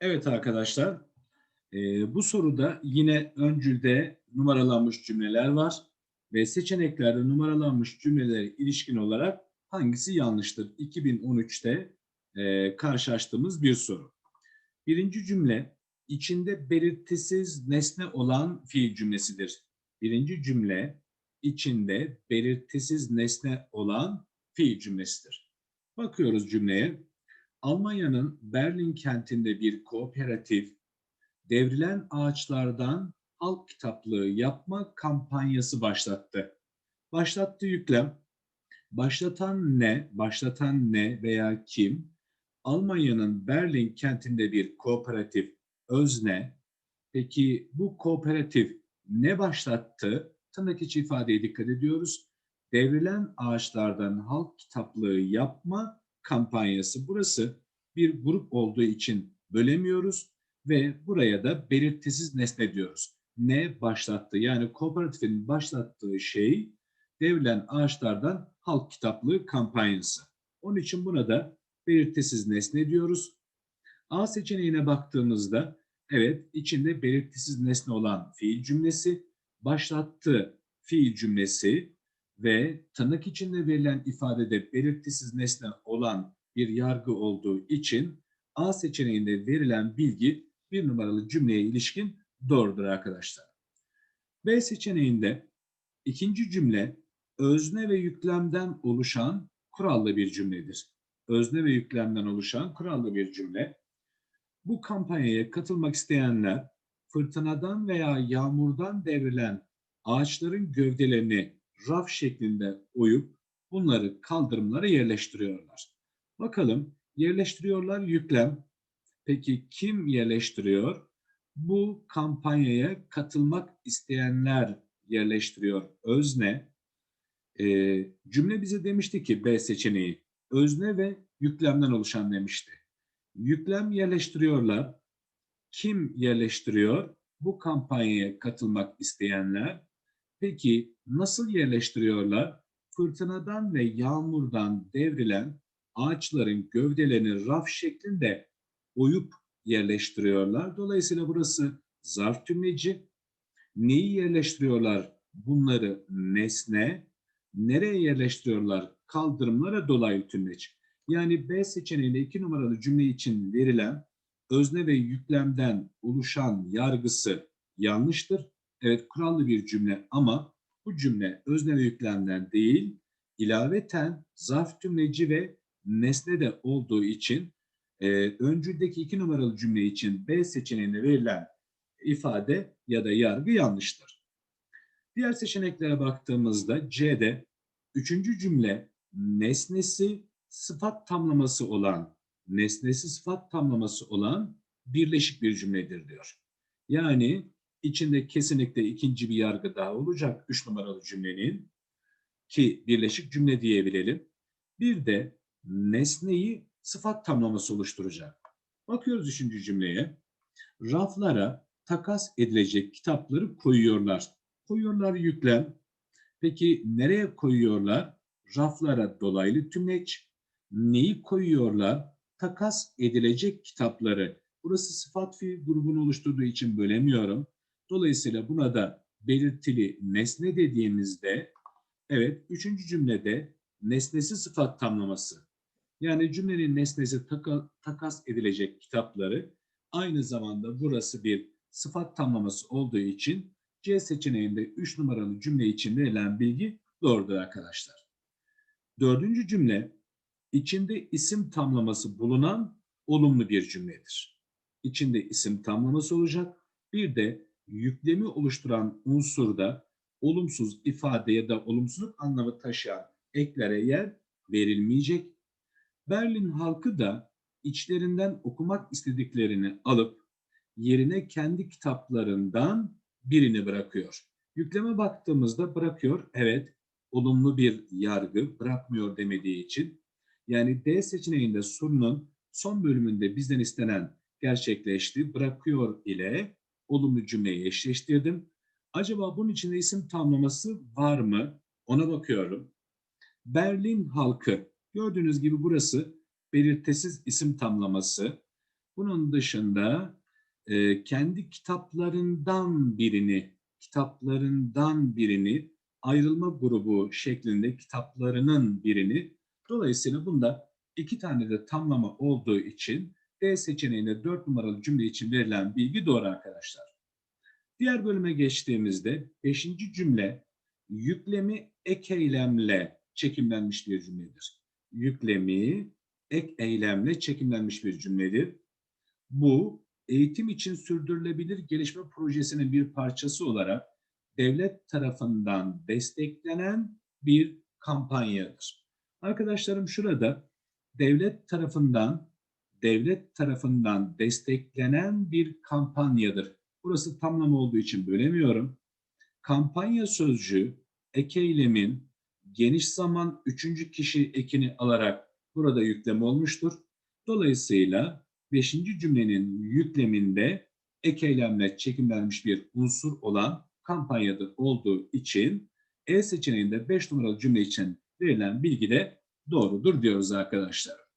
Evet arkadaşlar, e, bu soruda yine öncülde numaralanmış cümleler var ve seçeneklerde numaralanmış cümlelere ilişkin olarak hangisi yanlıştır? 2013'te e, karşılaştığımız bir soru. Birinci cümle içinde belirtisiz nesne olan fiil cümlesidir. Birinci cümle içinde belirtisiz nesne olan fiil cümlesidir. Bakıyoruz cümleye. Almanya'nın Berlin kentinde bir kooperatif devrilen ağaçlardan halk kitaplığı yapma kampanyası başlattı. Başlattığı yüklem, başlatan ne, başlatan ne veya kim? Almanya'nın Berlin kentinde bir kooperatif özne. Peki bu kooperatif ne başlattı? Tırnak içi ifadeye dikkat ediyoruz. Devrilen ağaçlardan halk kitaplığı yapma kampanyası. Burası bir grup olduğu için bölemiyoruz ve buraya da belirtisiz nesne diyoruz. Ne başlattı? Yani kooperatifin başlattığı şey devrilen ağaçlardan halk kitaplığı kampanyası. Onun için buna da belirtisiz nesne diyoruz. A seçeneğine baktığımızda evet içinde belirtisiz nesne olan fiil cümlesi, başlattı fiil cümlesi ve tırnak içinde verilen ifadede belirtisiz nesne olan bir yargı olduğu için A seçeneğinde verilen bilgi bir numaralı cümleye ilişkin doğrudur arkadaşlar. B seçeneğinde ikinci cümle özne ve yüklemden oluşan kurallı bir cümledir. Özne ve yüklemden oluşan kurallı bir cümle. Bu kampanyaya katılmak isteyenler fırtınadan veya yağmurdan devrilen ağaçların gövdelerini raf şeklinde oyup bunları kaldırımlara yerleştiriyorlar. Bakalım yerleştiriyorlar yüklem. Peki kim yerleştiriyor? Bu kampanyaya katılmak isteyenler yerleştiriyor. Özne. Ee, cümle bize demişti ki B seçeneği özne ve yüklemden oluşan demişti. Yüklem yerleştiriyorlar. Kim yerleştiriyor? Bu kampanyaya katılmak isteyenler. Peki nasıl yerleştiriyorlar? Fırtınadan ve yağmurdan devrilen ağaçların gövdelerini raf şeklinde oyup yerleştiriyorlar. Dolayısıyla burası zarf tümleci. Neyi yerleştiriyorlar? Bunları nesne. Nereye yerleştiriyorlar? Kaldırımlara dolaylı tümleç. Yani B seçeneğinde iki numaralı cümle için verilen özne ve yüklemden oluşan yargısı yanlıştır. Evet kurallı bir cümle ama bu cümle özne ve yüklemden değil, ilaveten zarf tümleci ve nesne de olduğu için e, öncüldeki iki numaralı cümle için B seçeneğine verilen ifade ya da yargı yanlıştır. Diğer seçeneklere baktığımızda C'de üçüncü cümle nesnesi sıfat tamlaması olan nesnesi sıfat tamlaması olan birleşik bir cümledir diyor. Yani içinde kesinlikle ikinci bir yargı daha olacak üç numaralı cümlenin ki birleşik cümle diyebilelim. Bir de nesneyi sıfat tamlaması oluşturacak. Bakıyoruz üçüncü cümleye. Raflara takas edilecek kitapları koyuyorlar. Koyuyorlar yüklem. Peki nereye koyuyorlar? Raflara dolaylı tümleç. Neyi koyuyorlar? Takas edilecek kitapları. Burası sıfat fiil grubunu oluşturduğu için bölemiyorum. Dolayısıyla buna da belirtili nesne dediğimizde evet üçüncü cümlede nesnesi sıfat tamlaması yani cümlenin nesnesi taka, takas edilecek kitapları aynı zamanda burası bir sıfat tamlaması olduğu için C seçeneğinde 3 numaralı cümle için verilen bilgi doğrudur arkadaşlar. Dördüncü cümle içinde isim tamlaması bulunan olumlu bir cümledir. İçinde isim tamlaması olacak. Bir de yüklemi oluşturan unsurda olumsuz ifade ya da olumsuzluk anlamı taşıyan eklere yer verilmeyecek Berlin halkı da içlerinden okumak istediklerini alıp yerine kendi kitaplarından birini bırakıyor. Yükleme baktığımızda bırakıyor, evet olumlu bir yargı bırakmıyor demediği için. Yani D seçeneğinde sorunun son bölümünde bizden istenen gerçekleşti. Bırakıyor ile olumlu cümleyi eşleştirdim. Acaba bunun içinde isim tamlaması var mı? Ona bakıyorum. Berlin halkı Gördüğünüz gibi burası belirtisiz isim tamlaması. Bunun dışında e, kendi kitaplarından birini, kitaplarından birini ayrılma grubu şeklinde kitaplarının birini dolayısıyla bunda iki tane de tamlama olduğu için D seçeneğinde 4 numaralı cümle için verilen bilgi doğru arkadaşlar. Diğer bölüme geçtiğimizde 5. cümle yüklemi ek eylemle çekimlenmiş bir cümledir. Yüklemi ek eylemle çekimlenmiş bir cümledir. Bu eğitim için sürdürülebilir gelişme projesinin bir parçası olarak devlet tarafından desteklenen bir kampanyadır. Arkadaşlarım şurada devlet tarafından devlet tarafından desteklenen bir kampanyadır. Burası tamlama olduğu için bölemiyorum. Kampanya sözcüğü ek eylemin geniş zaman üçüncü kişi ekini alarak burada yüklem olmuştur. Dolayısıyla beşinci cümlenin yükleminde ek eylemle çekimlenmiş bir unsur olan kampanyada olduğu için E seçeneğinde 5 numaralı cümle için verilen bilgi de doğrudur diyoruz arkadaşlar.